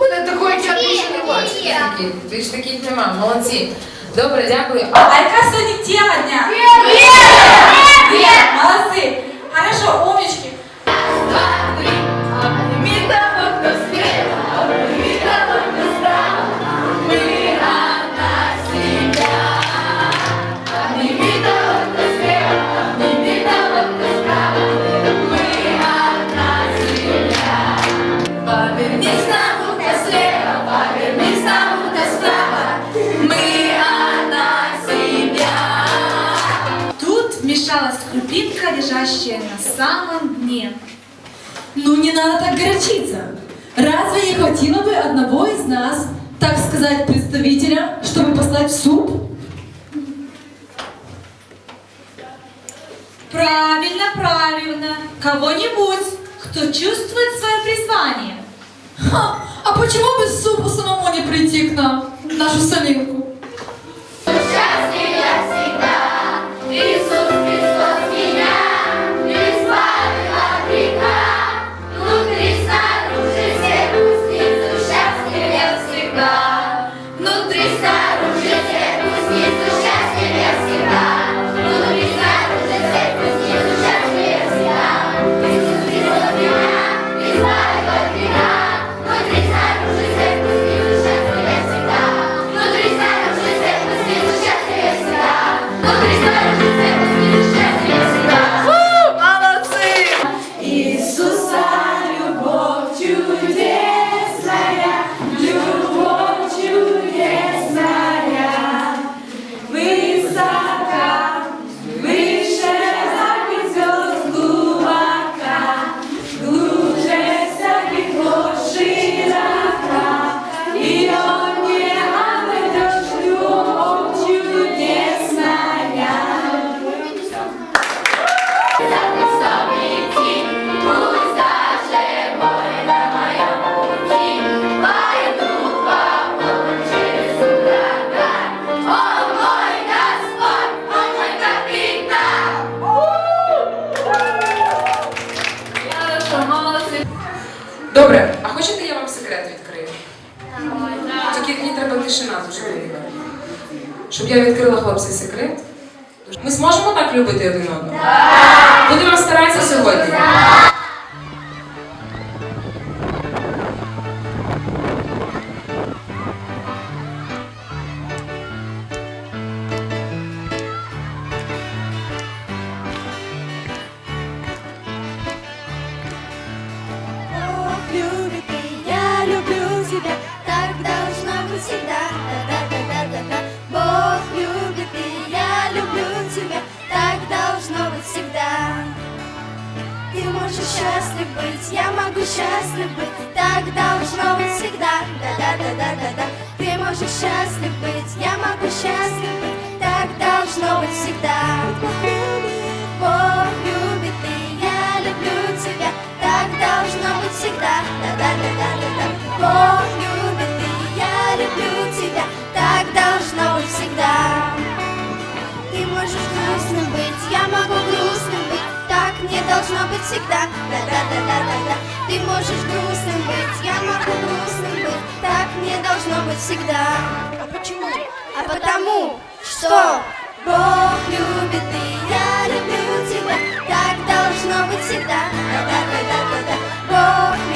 Буде такої чорти ще не бачите. Такі. Ви ж таких нема, молодці. Добре, дякую. А А яка сьогодні тема дня? Вера! Молодцы! Хорошо, умнички. Лежащая на самом дне. Ну не надо так горячиться. Разве не хватило бы одного из нас, так сказать, представителя, чтобы послать в суд? Правильно, правильно. Кого-нибудь, кто чувствует свое призвание. Ха, а почему бы супу самому не прийти к нам, в нашу солянку? Добре, а хочете я вам секрет відкрию? Тільки мені треба тишина дуже велика. Щоб я відкрила хлопці секрет. Ми зможемо так любити один одного? Будемо старатися сьогодні. Могу счастлив быть, так должно быть всегда. Да-да-да-да-да-да. Ты можешь счастлив быть, я могу счастлив быть, так должно быть всегда. Бог любит, и я люблю тебя, так должно быть всегда. Да-да-да-да-да-да. Бог любит, и я люблю тебя, так должно быть всегда. Ты можешь грустным быть, я могу грустным быть, не должно быть всегда. Да-да-да-да-да-да. Ты можешь грустным быть, я могу грустным быть, так не должно быть всегда. А почему? А потому, что Бог любит и я люблю тебя, так должно быть всегда. Да-да-да-да-да. Бог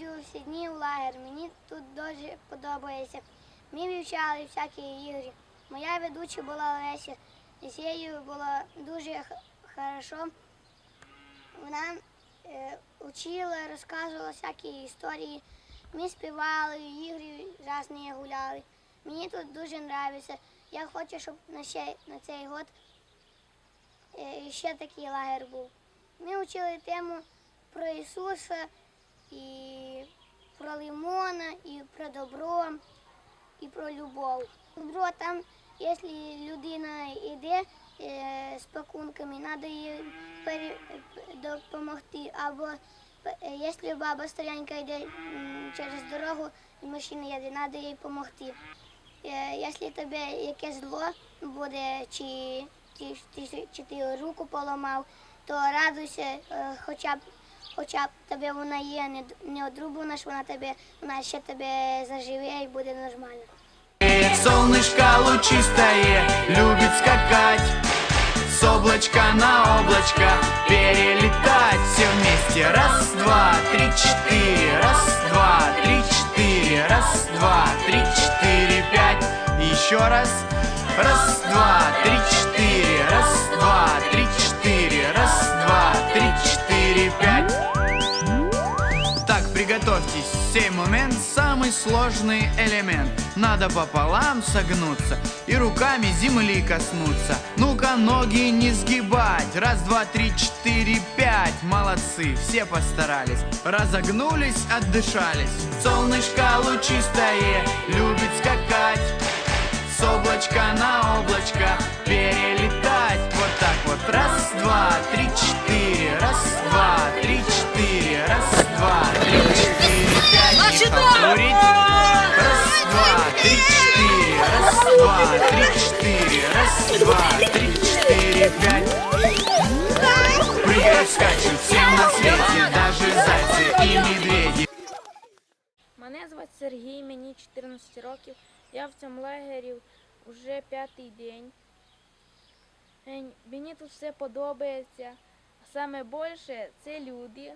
ходжу всі дні в лагер, мені тут дуже подобається. Ми вивчали всякі ігри. Моя ведуча була Леся. З нею було дуже хорошо. Вона е, учила, розказувала всякі історії. Ми співали, ігри різні гуляли. Мені тут дуже подобається. Я хочу, щоб на, ще, на цей год е, ще такий лагер був. Ми вчили тему про Ісуса і про лимона, і про добро, і про любов. Добро там, якщо людина йде е, з пакунками, треба їй допомогти. Або е, якщо баба старенька йде через дорогу і машина їде, треба їй допомогти. Е, Якщо тобі якесь зло буде, чи, чи, чи, чи ти руку поламав, то радуйся, хоча б хоча б тебе вона є, не, не одрубана, що вона тебе, вона ще тебе заживе і буде нормально. Солнышко лучистое любит скакать. С облачка на облачко перелетать Все вместе. Раз, два, три, четыре. Раз, два, три, четыре. Раз, два, три, четыре, пять. Еще раз. Раз, два, три, четыре приготовьтесь, сей момент самый сложный элемент. Надо пополам согнуться и руками земли коснуться. Ну-ка, ноги не сгибать. Раз, два, три, четыре, пять. Молодцы, все постарались. Разогнулись, отдышались. Солнышко лучистое любит скакать. С облачка на облачко перелетать. Вот так вот. Раз, два, три, четыре. Раз, два, три, четыре. Раз, два, три, четыре, пять И покурить Раз, два, три, четыре Раз, два, три, четыре Раз, два, три, четыре, пять Прыгают, скачут всем на свете Даже зайцы и медведи Мене звати Сергій, мені 14 років. Я в цьому лагері вже п'ятий день. Е, Мені тут все подобається. Саме більше це люди.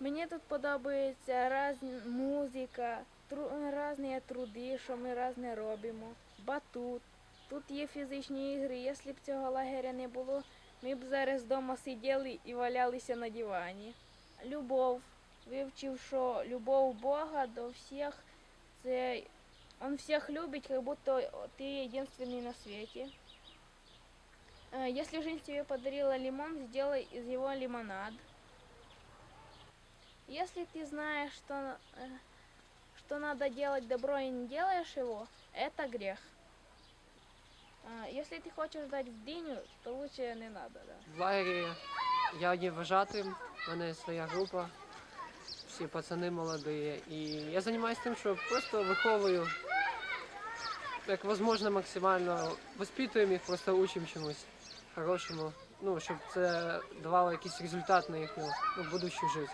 Мені тут подобається різна музика, тру, різні труди, що ми різне робимо. Батут. Тут є фізичні ігри. Якщо б цього лагеря не було, ми б зараз вдома сиділи і валялися на дивані. Любов вивчив, що любов Бога до всіх, це Он всех любит, как будто ты единственный на свете. Э, Если жизнь тебе подарила лимон, сделай из него лимонад. Если ты знаешь, что, э, что надо делать добро и не делаешь его, это грех. А, Если ты хочешь дать в дыню, то лучше не надо, да. В лагері я є вважатим, в мене є своя група, всі пацани молоді. І я займаюся тим, що просто виховую, як можливо, максимально воспитуємо їх, просто учимо чомусь хорошому. Ну, щоб це давало якийсь результат на їхню ну, будущу життя.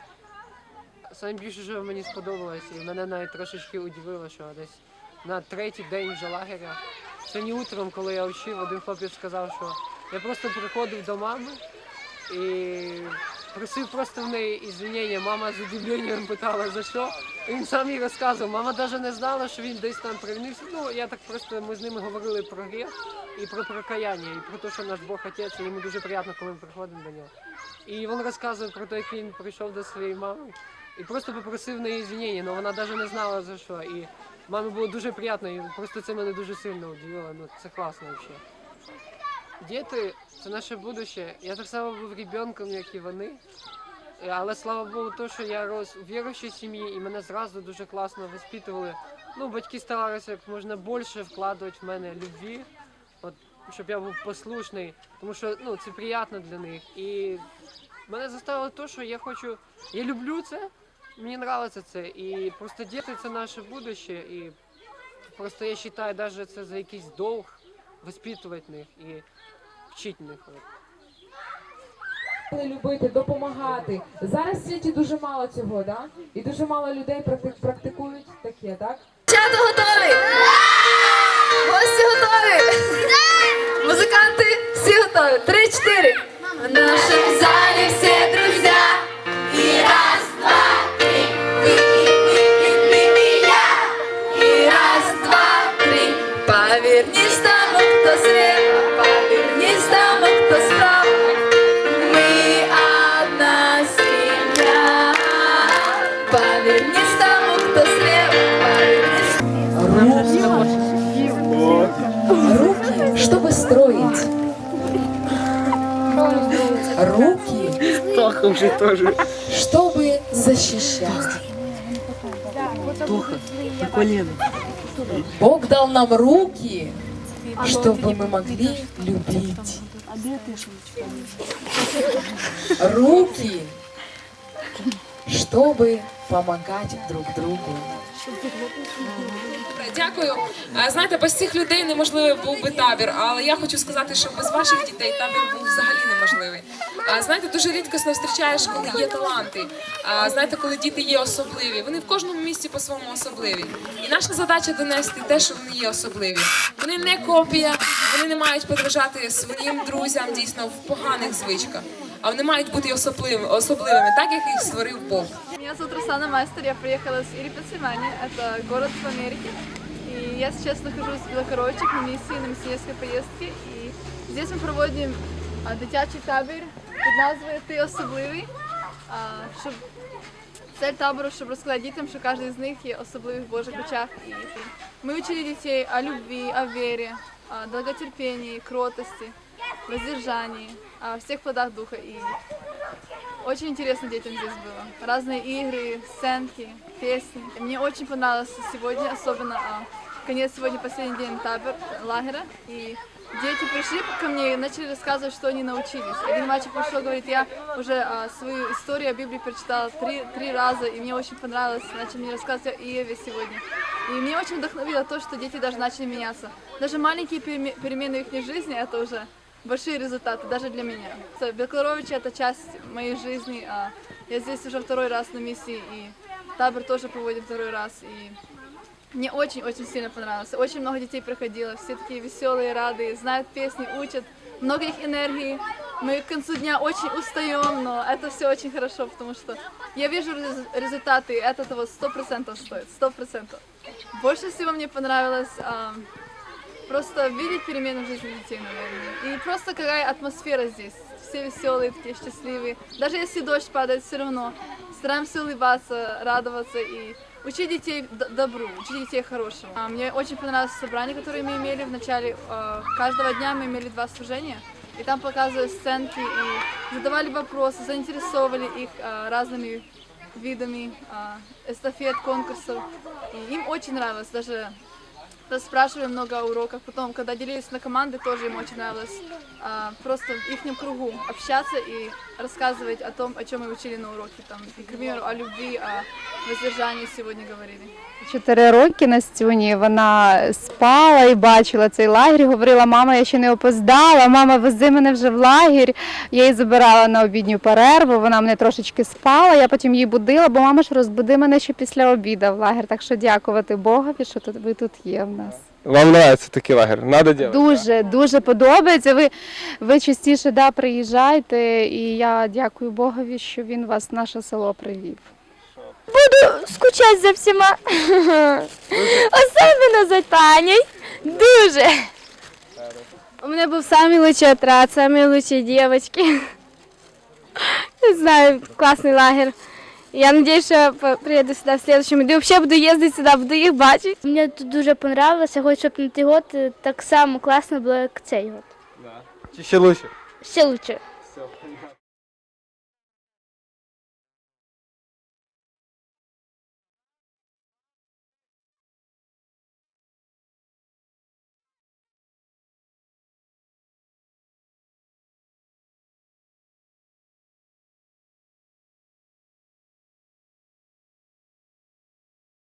Саме більше, що мені сподобалось, і мене навіть трошечки удивило, що десь на третій день вже лагеря. Сьогодні утром, коли я вчив, один хлопець сказав, що я просто приходив до мами і просив просто в неї ізвинення. Мама з удивленням питала за що. І він сам їй розказував. Мама навіть не знала, що він десь там провинився. Ну я так просто ми з ними говорили про гріх і про прокаяння, і про те, що наш Бог отець, і йому дуже приємно, коли ми приходимо до нього. І він розказував про те, як він прийшов до своєї мами і просто попросив неї ізвинення, але вона навіть не знала за що. І мамі було дуже приємно, і просто це мене дуже сильно удивило. Ну це класно взагалі. Діти це наше будущее. Я так само був ребенком, як і вони. Але слава Богу, то, що я рос у віруючій сім'ї і мене зразу дуже класно воспитували. Ну, батьки старалися як можна більше вкладувати в мене любві, от, щоб я був послушний, тому що ну, це приємно для них. І мене заставило те, що я хочу. Я люблю це, мені подобається це. І просто діти це наше будущее. І просто я вважаю, навіть це за якийсь долг воспитувати них і вчити них. Любити, допомагати. Зараз в світі дуже мало цього, да? І дуже мало людей практи- практикують таке, так? Чата готові? Гості готові? Музиканти всі готові. Три-чотири. В нашому залі всі Руки, чтобы защищать. Бог дал нам руки, чтобы мы могли любить. Руки, чтобы помогать друг другу. Дякую. Знаєте, без цих людей неможливий був би табір, але я хочу сказати, що без ваших дітей табір був взагалі неможливий. Знаєте, дуже рідкісно зустрічаєш, коли є таланти. Знаєте, коли діти є особливі. Вони в кожному місці по-своєму особливі. І наша задача донести те, що вони є особливі. Вони не копія, вони не мають подражати своїм друзям дійсно в поганих звичках. А вони мають бути особливими, особливими, так як їх створив Бог. Меня зовут Руслана Майстер, я приехала с Ири Пенсильвании, это город в Америке. И я сейчас нахожусь в Білокоровичах на миссии, на миссионерской поездке. И здесь мы проводим а, дитячий табір під назвою Ти особливий. А, щоб Цель табору, щоб розказати дітям, що кожен з них є особливий в Божих очах. І ми учили дітей о любві, о вірі, о долготерпении, кротости, воздержании, о всех плодах Духа. И очень интересно детям здесь было. Разные игры, сценки, песни. Мне очень понравилось сегодня, особенно а, конец сегодня последний день табор лагеря. И дети пришли ко мне и начали рассказывать, что они научились. Один мальчик пришел, говорит, я уже а, свою историю о Библии прочитал три, три раза, и мне очень понравилось. Начал мне рассказывать о Иове сегодня. И меня очень вдохновило то, что дети даже начали меняться. Даже маленькие переме- перемены в их жизни, это уже большие результаты, даже для меня. Белкорович это часть моей жизни. а Я здесь уже второй раз на миссии, и табор тоже проводим второй раз. И мне очень-очень сильно понравилось. Очень много детей приходило, все такие веселые, радые, знают песни, учат. Много их энергии. Мы к концу дня очень устаем, но это все очень хорошо, потому что я вижу рез- результаты, и это того сто процентов стоит, сто процентов. Больше всего мне понравилось а, просто видеть перемены в жизни детей, наверное. И просто какая атмосфера здесь. Все веселые, такие счастливые. Даже если дождь падает, все равно стараемся улыбаться, радоваться и учить детей добру, учить детей хорошему. А, Мне очень понравилось собрание, которое мы имели в начале э, каждого дня. Мы имели два служения. И там показывали сценки и задавали вопросы, заинтересовывали их э, разными видами э, эстафет, конкурсов. И им очень нравилось. Даже спрашивали много о уроках. Потом, когда делились на команды, тоже им очень нравилось а, просто в их кругу общаться и рассказывать о том, о чем мы учили на уроке. Там, и, к примеру, о любви, о воздержании сегодня говорили. Чотири роки Настюні вона спала і бачила цей лагерь. і Говорила, мама, я ще не опоздала, мама, вези мене вже в лагерь. Я її забирала на обідню перерву. Вона мене трошечки спала. Я потім її будила, бо мама ж розбуди мене ще після обіду в лагер. Так що дякувати Богові, що тут ви тут є в нас. Вам подобається такий лагерь? Надо делать. Дуже дуже подобається. Ви, ви частіше да, приїжджайте, і я дякую Богові, що він вас в наше село привів. скучать за всіма. Особливо за Таней. Дуже. У мене був лучший отряд, самі лучші дівчатки. Не знаю, класний лагерь. Я сподіваюся, що приїду сюди в следующем году. Взагалі буду їздити сюди, буду їх бачити. Мені тут дуже понравилося, хочу, щоб на той год так само класно було, як цей год. Чи ще лучше? Ще лучше.